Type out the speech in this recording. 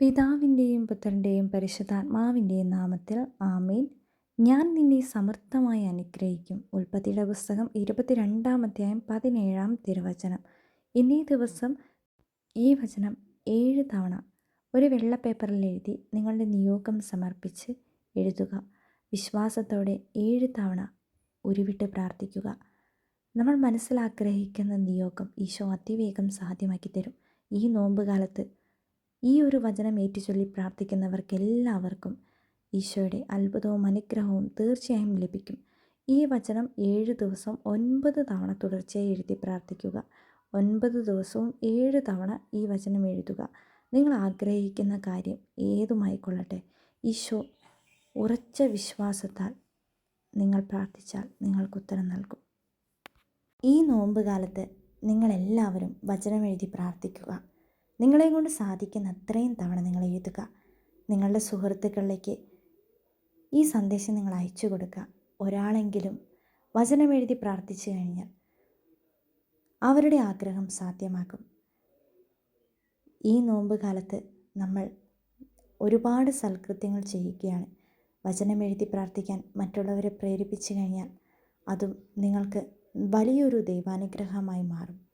പിതാവിന്റെയും പുത്രന്റെയും പരിശുദ്ധാത്മാവിന്റെയും നാമത്തിൽ ആമേൻ. ഞാൻ നിന്നെ സമർത്ഥമായി അനുഗ്രഹിക്കും. ഉൽപ്പത്തിയുടെ പുസ്തകം ഇരുപത്തിരണ്ടാം അധ്യായം പതിനേഴാം തിരുവചനം. ഇന്നേ ദിവസം ഈ വചനം ഏഴ് തവണ ഒരു വെള്ള പേപ്പറിൽ എഴുതി നിങ്ങളുടെ നിയോഗം സമർപ്പിച്ച് എഴുതുക. വിശ്വാസത്തോടെ ഏഴ് തവണ ഉരുവിട്ട് പ്രാർത്ഥിക്കുക. നമ്മൾ മനസ്സിലാഗ്രഹിക്കുന്ന നിയോഗം ഈശോ അതിവേഗം സാധ്യമാക്കി തരും ഈ നോമ്പ് കാലത്ത് ഈ ഒരു വചനം ഏറ്റുചൊല്ലി പ്രാർത്ഥിക്കുന്നവർക്കെല്ലാവർക്കും ഈശോയുടെ അത്ഭുതവും അനുഗ്രഹവും തീർച്ചയായും ലഭിക്കും. ഈ വചനം ഏഴ് ദിവസം ഒൻപത് തവണ തുടർച്ചയായി എഴുതി പ്രാർത്ഥിക്കുക. ഒൻപത് ദിവസവും ഏഴ് തവണ ഈ വചനം എഴുതുക. നിങ്ങൾ ആഗ്രഹിക്കുന്ന കാര്യം ഏതുമായിക്കൊള്ളട്ടെ? ഈശോ ഉറച്ച വിശ്വാസത്താൽ നിങ്ങൾ പ്രാർത്ഥിച്ചാൽ നിങ്ങൾക്ക് ഉത്തരം നൽകും. ഈ നോമ്പ് കാലത്ത് നിങ്ങളെല്ലാവരും വചനം എഴുതി പ്രാർത്ഥിക്കുക. നിങ്ങളെ കൊണ്ട് സാധിക്കുന്ന അത്രയും തവണ നിങ്ങൾ എഴുതുക. നിങ്ങളുടെ സുഹൃത്തുക്കളിലേക്ക് ഈ സന്ദേശം നിങ്ങൾ അയച്ചു കൊടുക്കുക. ഒരാളെങ്കിലും വചനമെഴുതി പ്രാർത്ഥിച്ചു കഴിഞ്ഞാൽ അവരുടെ ആഗ്രഹം സാധ്യമാക്കും ഈ നോമ്പ് കാലത്ത് നമ്മൾ ഒരുപാട് സൽകൃത്യങ്ങൾ ചെയ്യുകയാണ്. വചനമെഴുതി പ്രാർത്ഥിക്കാൻ മറ്റുള്ളവരെ പ്രേരിപ്പിച്ചു കഴിഞ്ഞാൽ അതും നിങ്ങൾക്ക് വലിയൊരു ദൈവാനുഗ്രഹമായി മാറും.